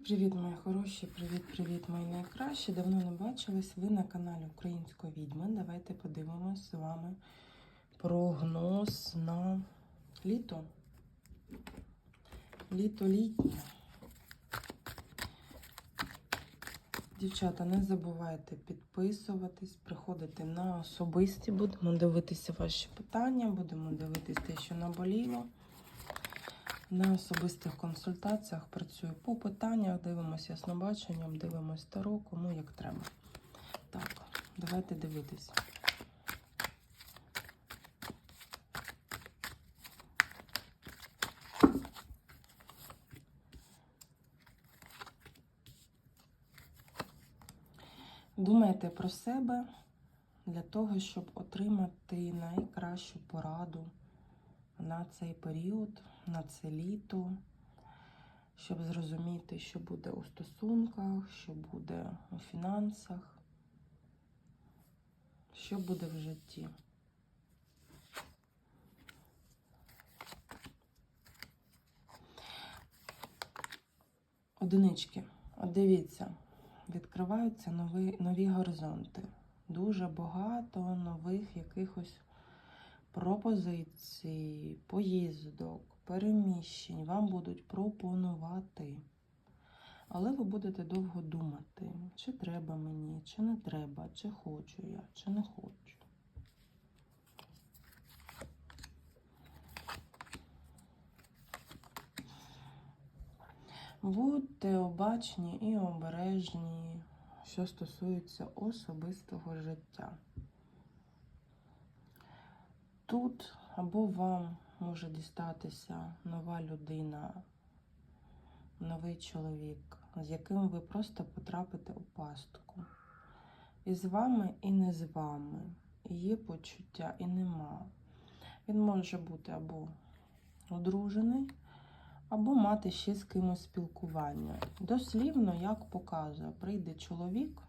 Привіт-привіт, мої хороші! Привіт-привіт, мої найкращі. Давно не бачились. Ви на каналі Української відьми. Давайте подивимось з вами прогноз на літо. Літо літнє. Дівчата, не забувайте підписуватись, приходити на особисті. Будемо дивитися ваші питання, будемо дивитись те, що наболіло. На особистих консультаціях працюю по питаннях, дивимося яснобаченням, дивимося таро, кому як треба. Так, давайте дивитися. Думайте про себе для того, щоб отримати найкращу пораду на цей період, на це літо, щоб зрозуміти, що буде у стосунках, що буде у фінансах, що буде в житті. Одинички, от дивіться, відкриваються нові, нові горизонти. Дуже багато нових якихось пропозицій, поїздок, переміщень вам будуть пропонувати. Але ви будете довго думати, чи треба мені, чи не треба, чи хочу я, чи не хочу. Будьте обачні і обережні, що стосується особистого життя. Тут або вам може дістатися нова людина, новий чоловік, з яким ви просто потрапите у пастку. І з вами, і не з вами. І є почуття, і нема. Він може бути або одружений, або мати ще з кимось спілкування. Дослівно, як показує, прийде чоловік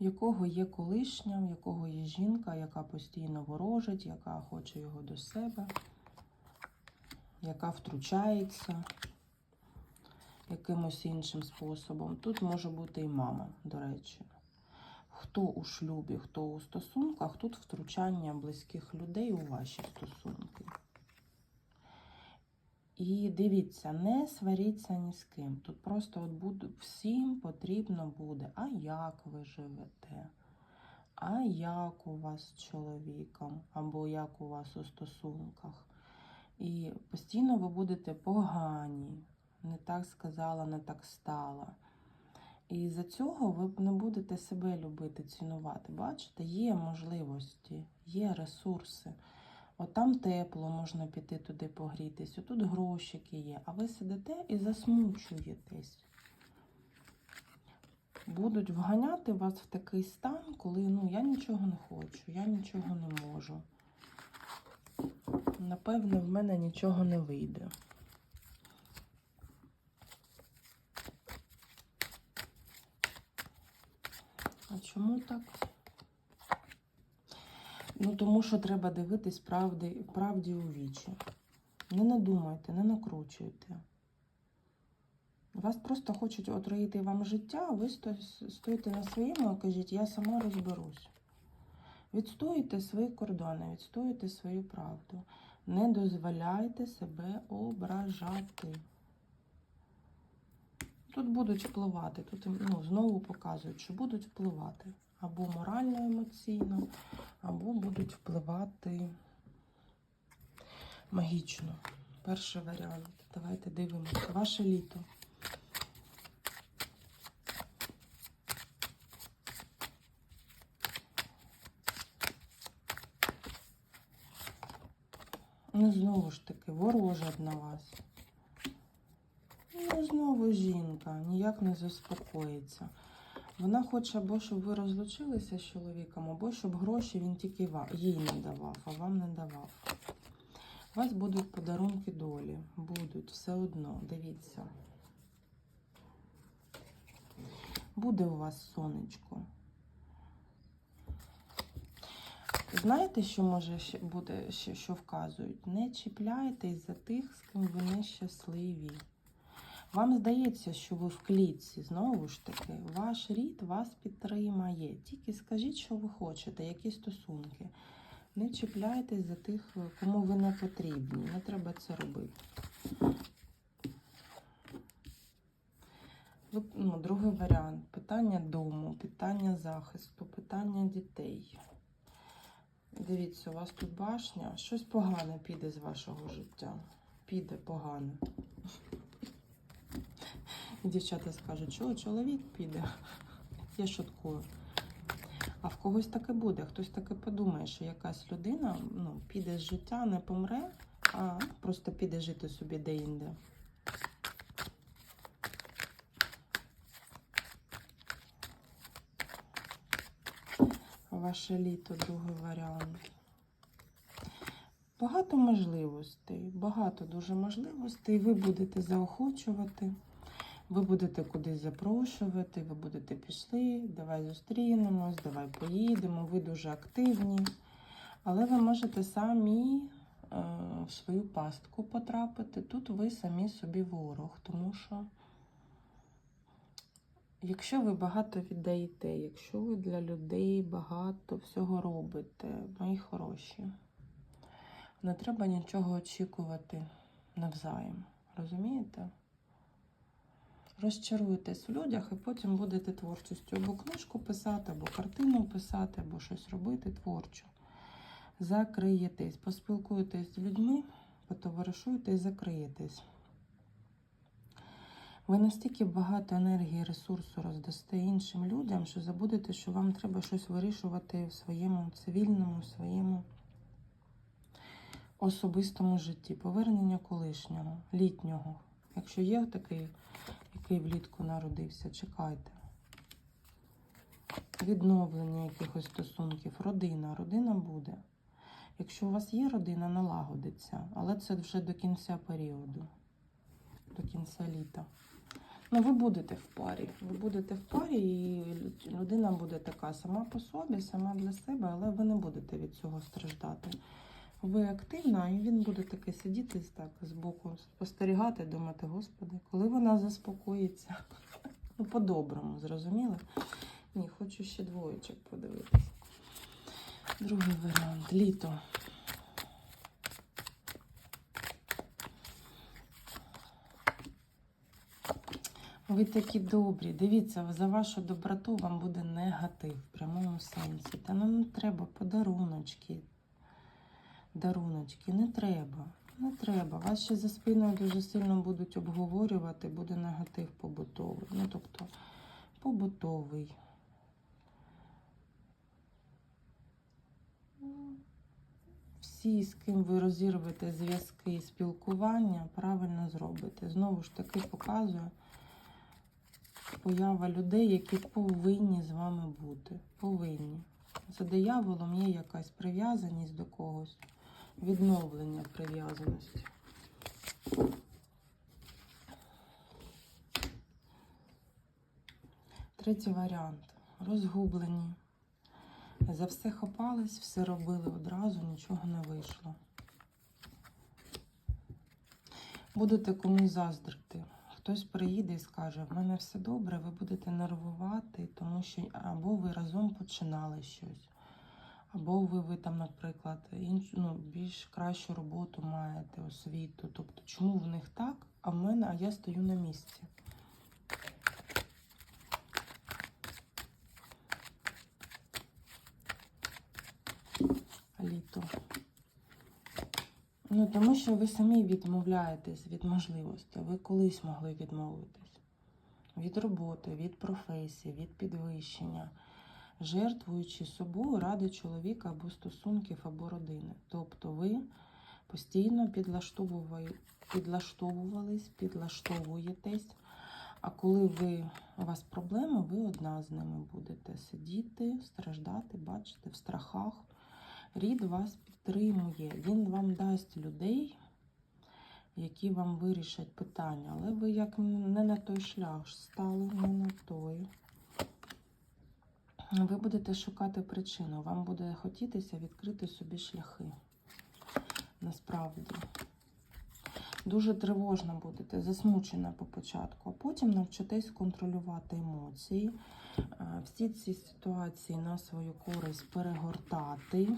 в якого є колишня, в якого є жінка, яка постійно ворожить, яка хоче його до себе, яка втручається якимось іншим способом. Тут може бути і мама, до речі. Хто у шлюбі, хто у стосунках, тут втручання близьких людей у ваші стосунки. І дивіться, не сваріться ні з ким. Тут просто от буде, всім потрібно буде, а як ви живете, а як у вас з чоловіком, або як у вас у стосунках. І постійно ви будете погані, не так сказала, не так стала. І за цього ви не будете себе любити, цінувати. Бачите, є можливості, є ресурси. От там тепло, можна піти туди погрітись, отут грошики є, а ви сидите і засмучуєтесь. Будуть вганяти вас в такий стан, коли ну, я нічого не хочу, я нічого не можу. Напевно, в мене нічого не вийде. А чому так? Ну, тому що треба дивитись правди, правді у вічі. Не надумайте, не накручуйте. Вас просто хочуть отруїти вам життя, а ви сто- стоїте на своєму і кажіть, я сама розберусь. Відстоюйте свої кордони, відстоюйте свою правду. Не дозволяйте себе ображати. Тут будуть впливати, тут ну, знову показують, що будуть впливати або морально, емоційно, або будуть впливати магічно. Перший варіант. Давайте дивимося. Ваше літо. Ну, знову ж таки, ворожать на вас. Ну, знову жінка ніяк не заспокоїться. Вона хоче або щоб ви розлучилися з чоловіком, або щоб гроші він тільки вам, їй не давав, а вам не давав. У вас будуть подарунки долі. Будуть все одно, дивіться. Буде у вас сонечко. Знаєте, що може ще що вказують? Не чіпляйтесь за тих, з ким ви нещасливі. Вам здається, що ви в клітці, знову ж таки, ваш рід вас підтримає. Тільки скажіть, що ви хочете, які стосунки. Не чіпляйтесь за тих, кому ви не потрібні. Не треба це робити. Ну, другий варіант питання дому, питання захисту, питання дітей. Дивіться, у вас тут башня. Щось погане піде з вашого життя. Піде погане. І дівчата скажуть, що чоловік піде. Я шуткую. А в когось таке буде. Хтось таки подумає, що якась людина ну, піде з життя, не помре, а просто піде жити собі де-інде. Ваше літо, другий варіант. Багато можливостей, багато дуже можливостей. Ви будете заохочувати, ви будете кудись запрошувати, ви будете пішли, давай зустрінемось, давай поїдемо. Ви дуже активні. Але ви можете самі е, в свою пастку потрапити. Тут ви самі собі ворог, тому що. Якщо ви багато віддаєте, якщо ви для людей багато всього робите, мої хороші, не треба нічого очікувати навзаєм. Розумієте? Розчаруєтесь в людях і потім будете творчістю або книжку писати, або картину писати, або щось робити творчо. Закриєтесь, поспілкуєтесь з людьми, потоваришуєте і закриєтесь. Ви настільки багато енергії, ресурсу роздасте іншим людям, що забудете, що вам треба щось вирішувати в своєму цивільному, в своєму особистому житті. Повернення колишнього, літнього. Якщо є такий, який влітку народився, чекайте. Відновлення якихось стосунків, родина. Родина буде. Якщо у вас є родина, налагодиться, але це вже до кінця періоду, до кінця літа. Ну, ви будете в парі. Ви будете в парі, і людина буде така сама по собі, сама для себе, але ви не будете від цього страждати. Ви активна, і він буде таки сидіти так збоку, спостерігати, думати, господи, коли вона заспокоїться. Ну, по-доброму, зрозуміли? Ні, хочу ще двоєчок подивитися. Другий варіант літо. Ви такі добрі. Дивіться, за вашу доброту вам буде негатив в прямому сенсі. Та не треба подаруночки. Даруночки, не треба. Не треба. Вас ще за спиною дуже сильно будуть обговорювати, буде негатив побутовий. Ну, тобто, побутовий. Всі, з ким ви розірвете зв'язки і спілкування, правильно зробите. Знову ж таки показує поява людей, які повинні з вами бути. Повинні. За дияволом є якась прив'язаність до когось, відновлення прив'язаності. Третій варіант. Розгублені. За все хапались, все робили одразу, нічого не вийшло. Будете комусь заздрити. Хтось приїде і скаже, в мене все добре, ви будете нервувати, тому що або ви разом починали щось, або ви, ви там, наприклад, іншу, ну, більш кращу роботу маєте, освіту. Тобто, чому в них так, а в мене, а я стою на місці. Літо. Ну, тому що ви самі відмовляєтесь від можливості. Ви колись могли відмовитись від роботи, від професії, від підвищення, жертвуючи собою ради чоловіка або стосунків, або родини. Тобто ви постійно підлаштовували- підлаштовувались, підлаштовуєтесь. А коли ви, у вас проблеми, ви одна з ними будете сидіти, страждати, бачите, в страхах. Рід вас підтримує, він вам дасть людей, які вам вирішать питання, але ви як не на той шлях стали, не на той. Ви будете шукати причину, вам буде хотітися відкрити собі шляхи. Насправді. Дуже тривожно будете, засмучена по початку, а потім навчитесь контролювати емоції, е, всі ці ситуації на свою користь перегортати.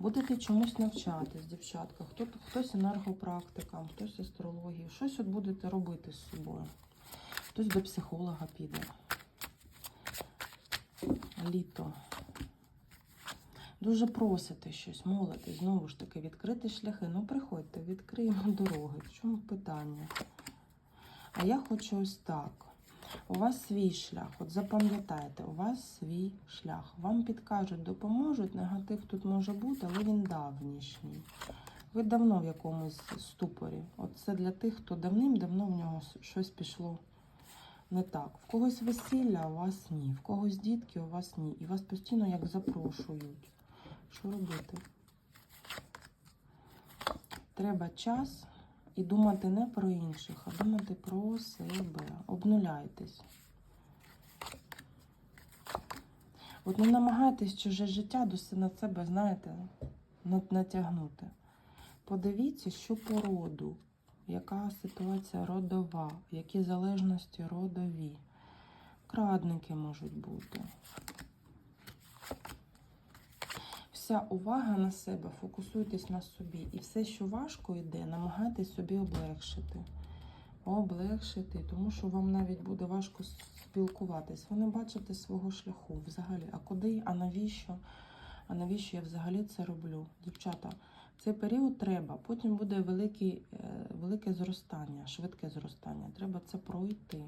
Будете чомусь навчатись, дівчатка. Хто, хтось енергопрактикам, хтось астрологію. Щось от будете робити з собою. Хтось до психолога піде. Літо. Дуже просите щось, молитесь, знову ж таки, відкрити шляхи. Ну, приходьте, відкриємо дороги. В чому питання? А я хочу ось так. У вас свій шлях. От запам'ятайте, у вас свій шлях. Вам підкажуть, допоможуть. Негатив тут може бути, але він давнішній. Ви давно в якомусь ступорі. От це для тих, хто давним-давно в нього щось пішло не так. В когось весілля, у вас ні. В когось дітки, у вас ні. І вас постійно як запрошують. Що робити? Треба час і думати не про інших, а думати про себе. Обнуляйтесь. От не намагайтесь чуже життя до на себе, знаєте, натягнути. Подивіться, що по роду, яка ситуація родова, які залежності родові. Крадники можуть бути. Вся увага на себе, фокусуйтесь на собі. І все, що важко йде, намагайтесь собі облегшити. Облегшити, тому що вам навіть буде важко спілкуватись. Ви не бачите свого шляху взагалі. А куди, а навіщо? А навіщо я взагалі це роблю? Дівчата, цей період треба. Потім буде великий, е, велике зростання, швидке зростання. Треба це пройти.